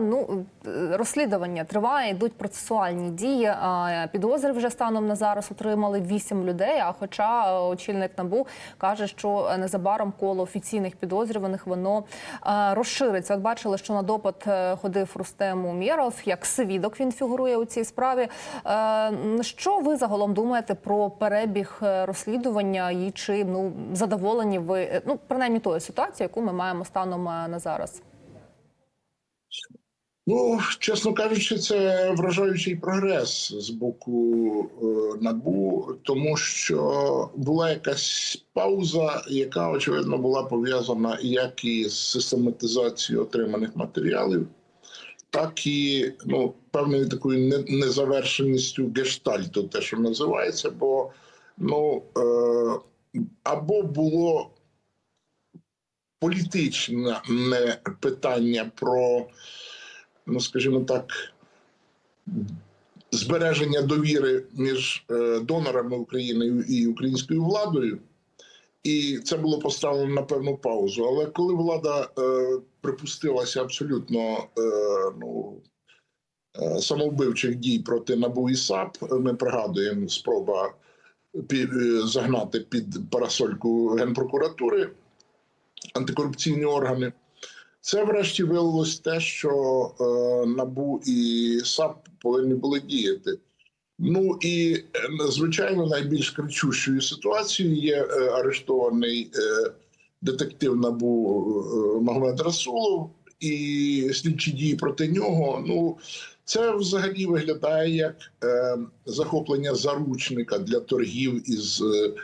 Ну, е, розслідування триває, йдуть процесуальні дії. Підозри вже станом на зараз отримали вісім людей. А хоча е, очільник набу каже, що е, незабаром коло офіційних підозрюваних воно розшириться. От бачили, що на допит ходив Рустем Умєров, як свідок він фігурує у цій справі. Що ви загалом думаєте про перебіг розслідування і чи ну задоволені ви ну принаймні тою ситуацією, яку ми маємо станом на зараз? Ну, чесно кажучи, це вражаючий прогрес з боку е, НАБУ, тому що була якась пауза, яка очевидно була пов'язана як із систематизацією отриманих матеріалів, так і ну, певною такою незавершеністю гештальту, те, що називається, бо ну е, або було політичне питання про ну скажімо так, збереження довіри між е, донорами України і українською владою. І це було поставлено на певну паузу. Але коли влада е, припустилася абсолютно е, ну, е, самовбивчих дій проти НАБУ і САП, ми пригадуємо спроба пі- е, загнати під парасольку генпрокуратури антикорупційні органи. Це врешті виявилось те, що е, НАБУ і САП повинні були діяти. Ну і е, звичайно, найбільш кричущою ситуацією є е, арештований е, детектив НАБУ е, Магомед Расулов і слідчі дії проти нього. Ну це взагалі виглядає як е, захоплення заручника для торгів із. Е,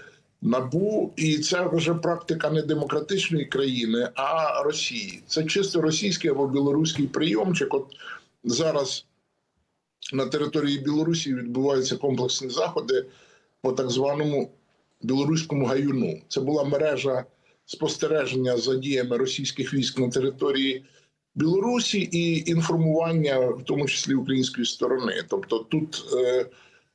Набу, і це вже практика не демократичної країни, а Росії. Це чисто російський або білоруський прийомчик. От зараз на території Білорусі відбуваються комплексні заходи по так званому білоруському гаюну. Це була мережа спостереження за діями російських військ на території Білорусі і інформування, в тому числі української сторони. Тобто тут. Е,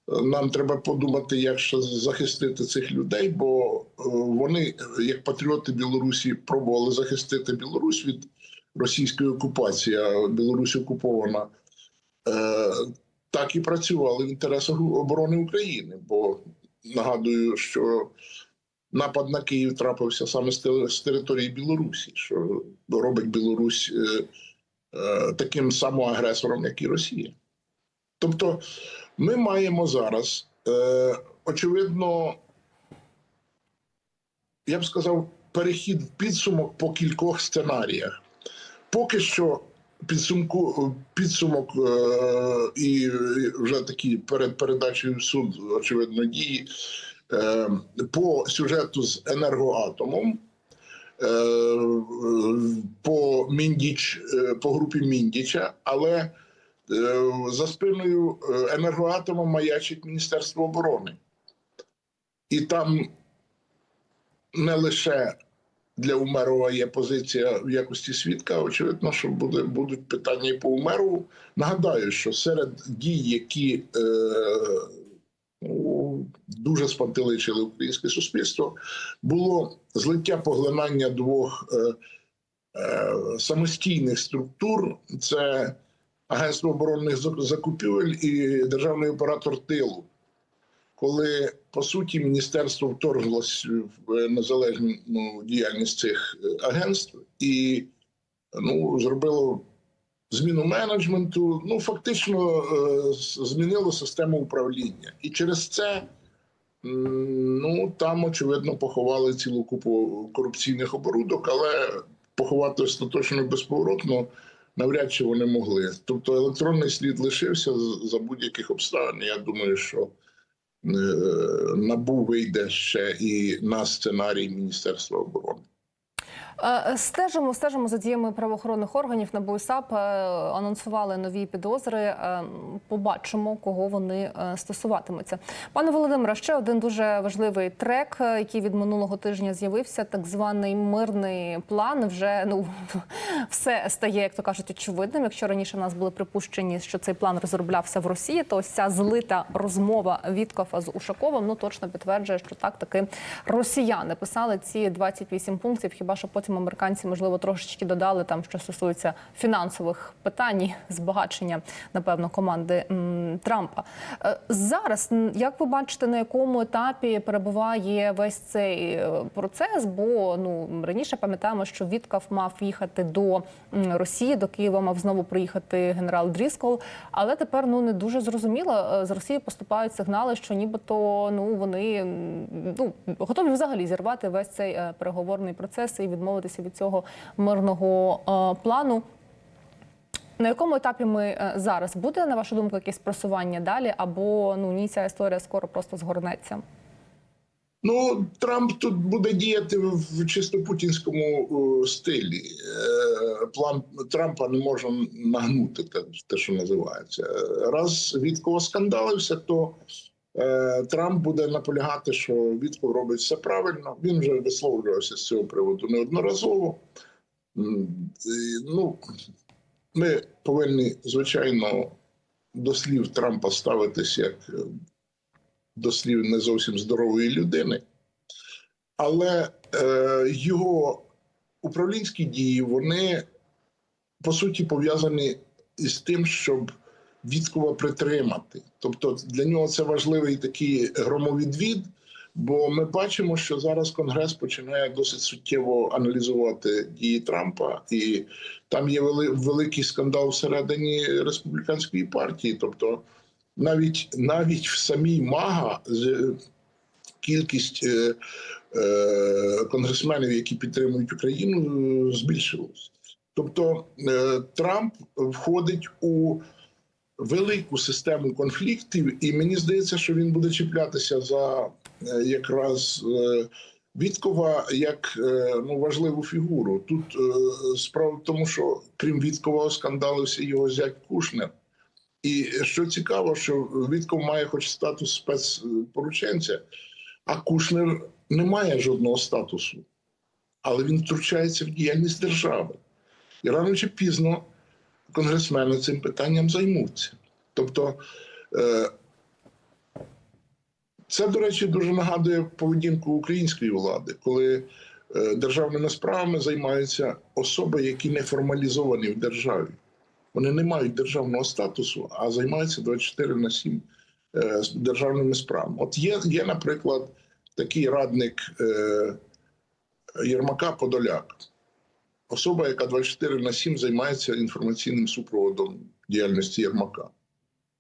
нам треба подумати, як ще захистити цих людей, бо е, вони, як патріоти Білорусі, пробували захистити Білорусь від російської окупації. а Білорусь окупована. Е, Так і працювали в інтересах оборони України. Бо нагадую, що напад на Київ трапився саме з території Білорусі, що робить Білорусь е, таким самим агресором, як і Росія. Тобто, ми маємо зараз, е, очевидно, я б сказав, перехід в підсумок по кількох сценаріях. Поки що підсумку, підсумок е, і вже такі перед передачею суд, очевидно, дії е, по сюжету з енергоатомом. е, По Міндіч, е, по групі Міндіча, але за спиною е, енергоатома маячить Міністерство оборони. І там не лише для Умерова є позиція в якості свідка, очевидно, що буде, будуть питання і по Умерову. Нагадаю, що серед дій, які е, ну, дуже спантеличили українське суспільство, було злиття поглинання двох е, е, самостійних структур. Це Агентство оборонних зак- закупівель і державний оператор тилу, коли по суті міністерство вторглось в е, незалежну ну, діяльність цих е, агентств і ну, зробило зміну менеджменту. Ну фактично е, змінило систему управління, і через це. Ну там очевидно поховали цілу купу корупційних оборудок, але поховати остаточно безповоротно навряд чи вони могли. Тобто електронний слід лишився за будь-яких обставин. Я думаю, що е, набу вийде ще і на сценарій Міністерства оборони. Е, Стежимо, стежимо за діями правоохоронних органів НАБУ і е, Анонсували нові підозри. Е, Побачимо, кого вони стосуватимуться. Пане Володимире, ще один дуже важливий трек, який від минулого тижня з'явився. Так званий мирний план. Вже ну все стає, як то кажуть, очевидним. Якщо раніше в нас були припущені, що цей план розроблявся в Росії, то ось ця злита розмова Віткофа з Ушаковим ну точно підтверджує, що так таки росіяни писали ці 28 пунктів. Хіба що потім потім американці, можливо, трошечки додали там, що стосується фінансових питань, і збагачення, напевно, команди м, Трампа. Е, Зараз, як ви бачите, на якому етапі перебуває весь цей е, процес? Бо ну раніше пам'ятаємо, що Віткав мав їхати до Росії, до Києва мав знову приїхати генерал Дріскол. Але тепер ну не дуже зрозуміло. Е, З Росії поступають сигнали, що нібито ну вони ну готові взагалі зірвати весь цей переговорний процес і відмовитися від цього мирного е, плану. На якому етапі ми е, зараз буде на вашу думку якесь просування далі, або ну ні, ця історія скоро просто згорнеться? Ну, Трамп тут буде діяти в чисто путінському е, стилі. План Трампа не може нагнути те, що називається. Раз Вітков скандалився, то Трамп буде наполягати, що Вітков робить все правильно. Він вже висловлювався з цього приводу неодноразово. Ну, ми повинні, звичайно, до слів Трампа ставитись як е, до слів не зовсім здорової людини, але е, його управлінські дії вони по суті пов'язані із тим, щоб Віткова притримати. Тобто для нього це важливий такий громовідвід. Бо ми бачимо, що зараз Конгрес починає досить суттєво аналізувати дії Трампа, і там є великий скандал всередині республіканської партії. Тобто, навіть навіть в самій МАГА з- кількість е, е, конгресменів, які підтримують Україну, е, збільшилась. Тобто е, Трамп входить у велику систему конфліктів, і мені здається, що він буде чіплятися за е, якраз е, Віткова як е, ну важливу фігуру. Тут справа в тому, що крім Віткова скандалився його зять Кушнер. І що цікаво, що Вітков має хоч статус спецпорученця, а Кушнер не має жодного статусу, але він втручається в діяльність держави. І рано чи пізно конгресмени цим питанням займуться. Тобто, е, це, до речі, дуже нагадує поведінку української влади, коли е, державними справами займаються особи, які не формалізовані в державі. Вони не мають державного статусу, а займаються 24 на 7 е, державними справами. От є, є наприклад, такий радник Єрмака Подоляк, особа, яка 24 на 7 займається інформаційним супроводом діяльності Єрмака.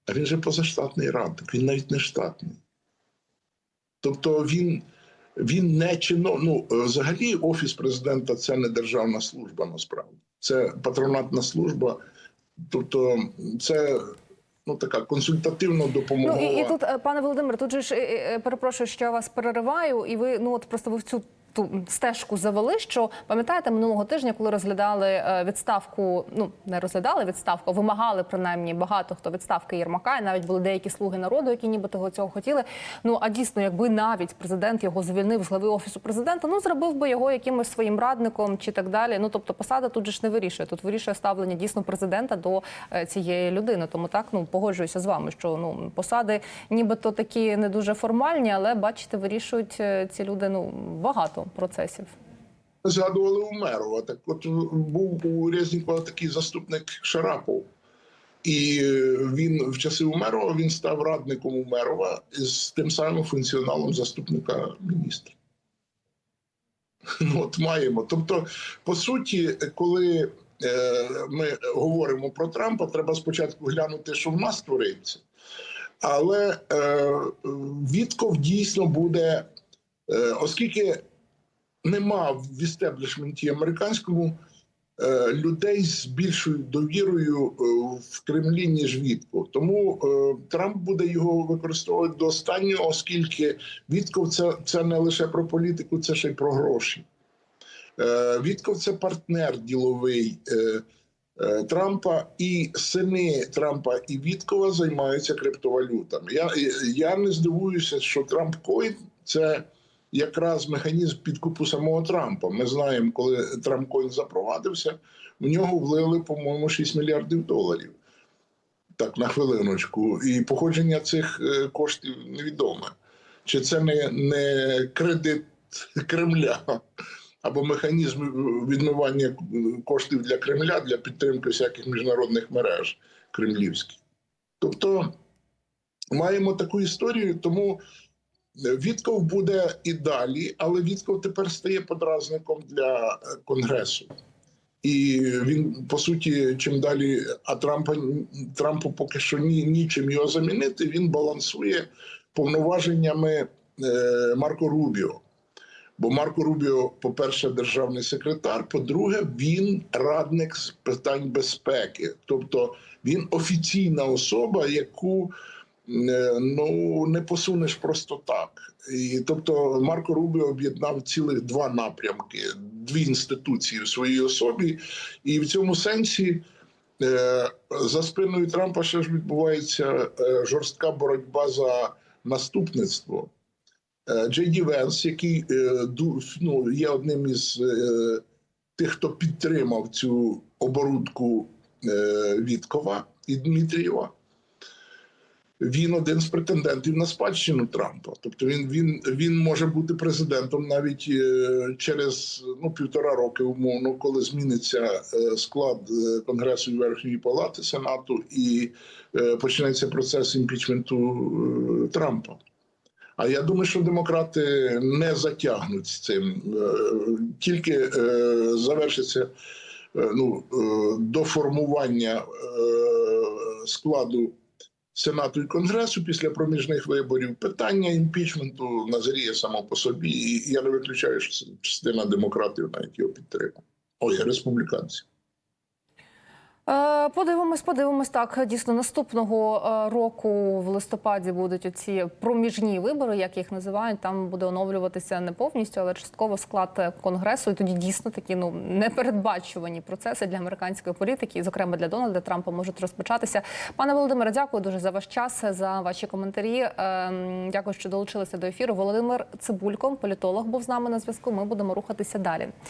А він же позаштатний радник, він навіть не штатний. Тобто він, він не чино... ну, взагалі офіс президента це не державна служба насправді. Це патронатна служба. Тобто, це ну, така консультативно допомогова. Ну і, і тут, е, пане Володимире, тут же ж е, е, перепрошую, що я вас перериваю, і ви ну от просто ви в цю ту стежку завели. Що пам'ятаєте минулого тижня, коли розглядали е, відставку, ну не розглядали відставку, вимагали принаймні багато хто відставки Єрмака, і навіть були деякі слуги народу, які нібито цього хотіли. Ну а дійсно, якби навіть президент його звільнив з глави офісу президента, ну зробив би його якимось своїм радником чи так далі. Ну тобто посада тут же ж не вирішує. Тут вирішує ставлення дійсно президента до е, цієї людини. Тому так ну погоджуюся з вами, що ну посади нібито такі не дуже формальні, але бачите, вирішують е, ці люди ну багато процесів. Згадували Умерова. Так от був у Резнікова такий заступник Шарапов. І е, він в часи Умерова він став радником Умерова з тим самим функціоналом заступника міністра. Ну, от маємо. Тобто, по суті, коли е, ми говоримо про Трампа, треба спочатку глянути, що в нас твориться. Але е, Вітков дійсно буде, е, оскільки нема в істеблішменті американському е, людей з більшою довірою е, в Кремлі, ніж Вітков. Тому е, Трамп буде його використовувати до останнього, оскільки Вітков це, це не лише про політику, це ще й про гроші. Вітков це партнер діловий. Трампа і сини Трампа і Віткова займаються криптовалютами. Я, я не здивуюся, що Трамп Койн це якраз механізм підкупу самого Трампа. Ми знаємо, коли Трамп Койн запровадився, в нього влили, по-моєму, 6 мільярдів доларів. Так, на хвилиночку. І походження цих е, коштів невідоме. Чи це не, не кредит Кремля? або механізм відмивання коштів для Кремля для підтримки всяких міжнародних мереж кремлівських. Тобто маємо таку історію, тому Вітков буде і далі, але Вітков тепер стає подразником для е, Конгресу. І він по суті, чим далі, а Трампа Трампу поки що ні, нічим його замінити. Він балансує повноваженнями е, Марко Рубіо. Бо Марко Рубіо, по-перше, державний секретар. По-друге, він радник з питань безпеки, тобто він офіційна особа, яку ну не посунеш просто так. І тобто Марко Рубіо об'єднав цілих два напрямки, дві інституції в своїй особі, і в цьому сенсі. е, За спиною Трампа ще ж відбувається е, жорстка боротьба за наступництво. Е, Джей Ді Венс, який е, ну, є одним із е, тих, хто підтримав цю оборудку е, Віткова і Дмитрієва, він один з претендентів на спадщину Трампа. Тобто він, він, він може бути президентом навіть е, через ну, півтора роки, умовно, коли зміниться е, склад е, Конгресу і Верхньої Палати Сенату і почнеться процес імпічменту Трампа. А я думаю, що демократи не затягнуть з цим. Тільки завершиться ну, до формування складу Сенату і Конгресу після проміжних виборів. Питання імпічменту назріє само по собі, і я не виключаю, що частина демократів навіть його підтримує. Ой, республіканців. Е, Подивимось, подивимось так. Дійсно, наступного е, року в листопаді будуть оці проміжні вибори, як їх називають. Там буде оновлюватися не повністю, але частково склад е, конгресу. І тоді дійсно такі ну непередбачувані процеси для американської політики, і, зокрема для Дональда Трампа, можуть розпочатися. Пане Володимире, дякую дуже за ваш час, за ваші коментарі. Ем, Дякую, що долучилися до ефіру. Володимир Цибулько, політолог, був з нами на зв'язку. Ми будемо рухатися далі.